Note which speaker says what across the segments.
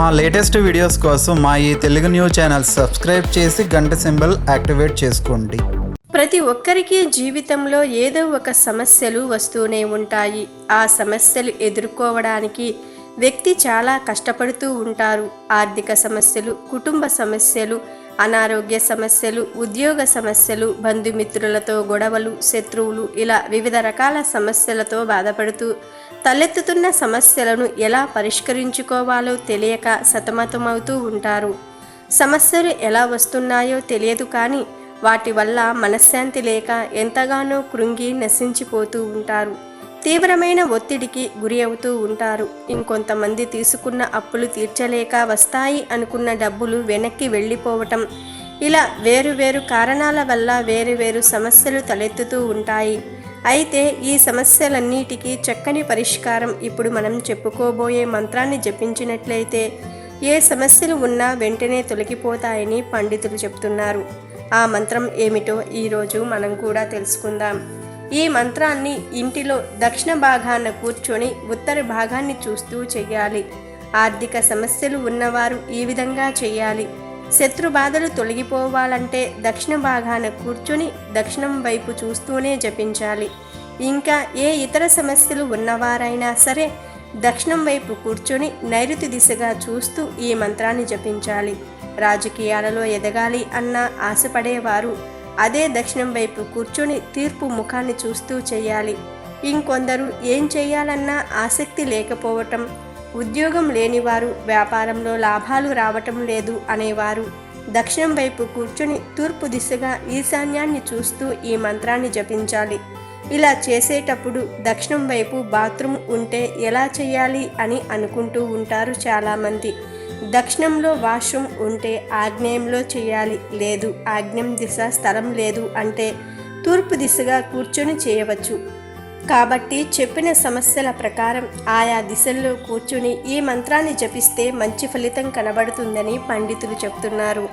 Speaker 1: మా latest videos కోసం మా ఈ తెలుగు న్యూస్ ఛానల్ సబ్స్క్రైబ్ చేసి గంట సింబల్ యాక్టివేట్ చేసుకోండి.
Speaker 2: ప్రతి ఒక్కరికి జీవితంలో ఏదో ఒక సమస్యలు వస్తూనే ఉంటాయి. ఆ సమస్యలు ఎదుర్కోవడానికి వ్యక్తి చాలా కష్టపడుతూ ఉంటారు. ఆర్థిక సమస్యలు కుటుంబ సమస్యలు అనారోగ్య సమస్యలు ఉద్యోగ సమస్యలు బంధుమిత్రులతో గొడవలు శత్రువులు ఇలా వివిధ రకాల సమస్యలతో బాధపడుతూ తలెత్తుతున్న సమస్యలను ఎలా పరిష్కరించుకోవాలో తెలియక సతమతమవుతూ ఉంటారు. సమస్యలు ఎలా వస్తున్నాయో తెలియదు కానీ వాటి వల్ల మనశ్శాంతి లేక ఎంతగానో కృంగి నశించిపోతూ ఉంటారు. తీవ్రమైన ఒత్తిడికి గురి అవుతూ ఉంటారు. ఇంకొంతమంది తీసుకున్న అప్పులు తీర్చలేక వస్తాయి అనుకున్న డబ్బులు వెనక్కి వెళ్ళిపోవటం ఇలా వేరు వేరు కారణాల వల్ల వేరు వేరు సమస్యలు తలెత్తుతూ ఉంటాయి. అయితే ఈ సమస్యలన్నిటికీ చక్కని పరిష్కారం ఇప్పుడు మనం చెప్పుకోబోయే మంత్రాన్ని జపించినట్లయితే ఏ సమస్యలు ఉన్నా వెంటనే తొలగిపోతాయని పండితులు చెప్తున్నారు. ఆ మంత్రం ఏమిటో ఈరోజు మనం కూడా తెలుసుకుందాం. ఈ మంత్రాన్ని ఇంటిలో దక్షిణ భాగాన కూర్చొని ఉత్తర భాగాన్ని చూస్తూ చేయాలి ఆర్థిక సమస్యలు ఉన్నవారు ఈ విధంగా చేయాలి శత్రు బాధలు తొలగిపోవాలంటే దక్షిణ భాగాన కూర్చొని దక్షిణం వైపు చూస్తూనే జపించాలి. ఇంకా ఏ ఇతర సమస్యలు ఉన్నవారైనా సరే దక్షిణం వైపు కూర్చొని నైరుతి దిశగా చూస్తూ ఈ మంత్రాన్ని జపించాలి. రాజకీయాలలో ఎదగాలి అన్న ఆశపడేవారు అదే దక్షిణం వైపు కూర్చొని తీర్పు ముఖాన్ని చూస్తూ చేయాలి. ఇంకొందరు ఏం చేయాలన్నా ఆసక్తి లేకపోవటం ఉద్యోగం లేనివారు వ్యాపారంలో లాభాలు రావటం లేదు అనేవారు. దక్షిణం వైపు కూర్చొని తూర్పు దిశగా ఈశాన్యాన్ని చూస్తూ ఈ మంత్రాన్ని జపించాలి. ఇలా చేసేటప్పుడు దక్షిణం వైపు బాత్రూమ్ ఉంటే ఎలా చేయాలి అని అనుకుంటూ ఉంటారు చాలామంది. దక్షిణంలో వాష్రూమ్ ఉంటే ఆగ్నేయంలో చేయాలి లేదు ఆగ్నేయం దిశ స్థలం లేదు అంటే తూర్పు దిశగా కూర్చొని చేయవచ్చు. కాబట్టి చెప్పిన సమస్యల ప్రకారం ఆయా దిశల్లో కూర్చుని ఈ మంత్రాన్ని జపిస్తే మంచి ఫలితం కనబడుతుందని పండితులు చెప్తున్నారు.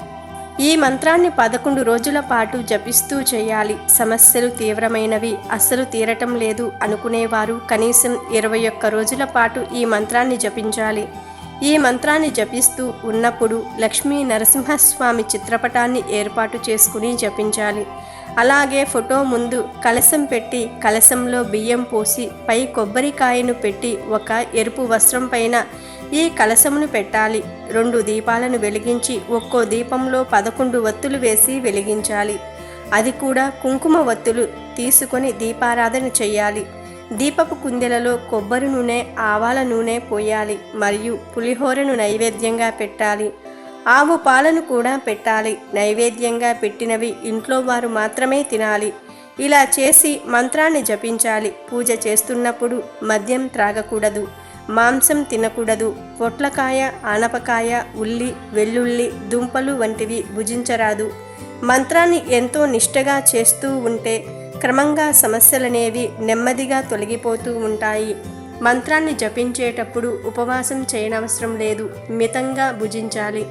Speaker 2: ఈ మంత్రాన్ని పదకొండు రోజుల పాటు జపిస్తూ చేయాలి. సమస్యలు తీవ్రమైనవి అస్సలు తీరటం లేదు అనుకునేవారు కనీసం ఇరవై ఒక్క రోజుల పాటు ఈ మంత్రాన్ని జపించాలి. ఈ మంత్రాన్ని జపిస్తూ ఉన్నప్పుడు లక్ష్మీ నరసింహస్వామి చిత్రపటాన్ని ఏర్పాటు చేసుకుని జపించాలి. అలాగే ఫోటో ముందు కలశం పెట్టి కలశంలో బియ్యం పోసి పై కొబ్బరికాయను పెట్టి ఒక ఎరుపు వస్త్రం పైన ఈ కలశమును పెట్టాలి. రెండు దీపాలను వెలిగించి ఒక్కో దీపంలో పదకొండు వత్తులు వేసి వెలిగించాలి. అది కూడా కుంకుమ వత్తులు తీసుకొని దీపారాధన చేయాలి దీపపు కుందెలలో కొబ్బరి నూనె ఆవాల నూనె పోయాలి. మరియు పులిహోరను నైవేద్యంగా పెట్టాలి. ఆవు పాలను కూడా పెట్టాలి. నైవేద్యంగా పెట్టినవి ఇంట్లో వారు మాత్రమే తినాలి. ఇలా చేసి మంత్రాన్ని జపించాలి. పూజ చేస్తున్నప్పుడు మద్యం త్రాగకూడదు. మాంసం తినకూడదు. పొట్లకాయ ఆనపకాయ ఉల్లి వెల్లుల్లి దుంపలు వంటివి భుజించరాదు. మంత్రాన్ని ఎంతో నిష్టగా చేస్తూ ఉంటే క్రమంగా సమస్యలనేవి నెమ్మదిగా తొలగిపోతూ ఉంటాయి. మంత్రాన్ని జపించేటప్పుడు ఉపవాసం చేయనవసరం లేదు. మితంగా భుజించాలి.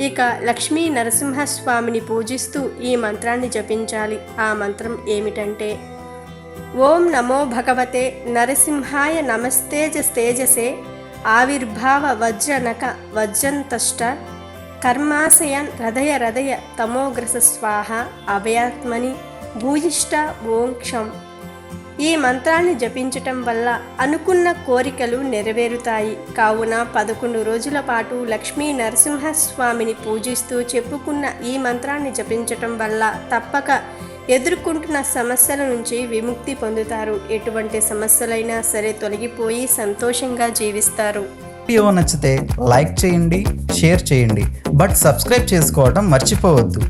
Speaker 2: ఇక లక్ష్మీ నరసింహస్వామిని పూజిస్తూ ఈ మంత్రాన్ని జపించాలి. ఆ మంత్రం ఏమిటంటే ఓం నమో భగవతే నరసింహాయ నమస్తేజస్తేజసే ఆవిర్భావ వజ్రనక వజ్రంతష్ట కర్మాశయన్ హృదయ హృదయ తమోగ్రస స్వాహ అభయాత్మని భూయిష్ట ఓం క్షం ఈ మంత్రాన్ని జపించటం వల్ల అనుకున్న కోరికలు నెరవేరుతాయి. కావున పదకొండు రోజుల పాటు లక్ష్మీ నరసింహస్వామిని పూజిస్తూ చెప్పుకున్న ఈ మంత్రాన్ని జపించటం వల్ల తప్పక ఎదుర్కొంటున్న సమస్యల నుంచి విముక్తి పొందుతారు. ఎటువంటి సమస్యలైనా సరే తొలగిపోయి సంతోషంగా జీవిస్తారు.
Speaker 1: వీడియో నచ్చితే లైక్ చేయండి షేర్ చేయండి. బట్ సబ్స్క్రైబ్ చేసుకోవడం మర్చిపోవద్దు.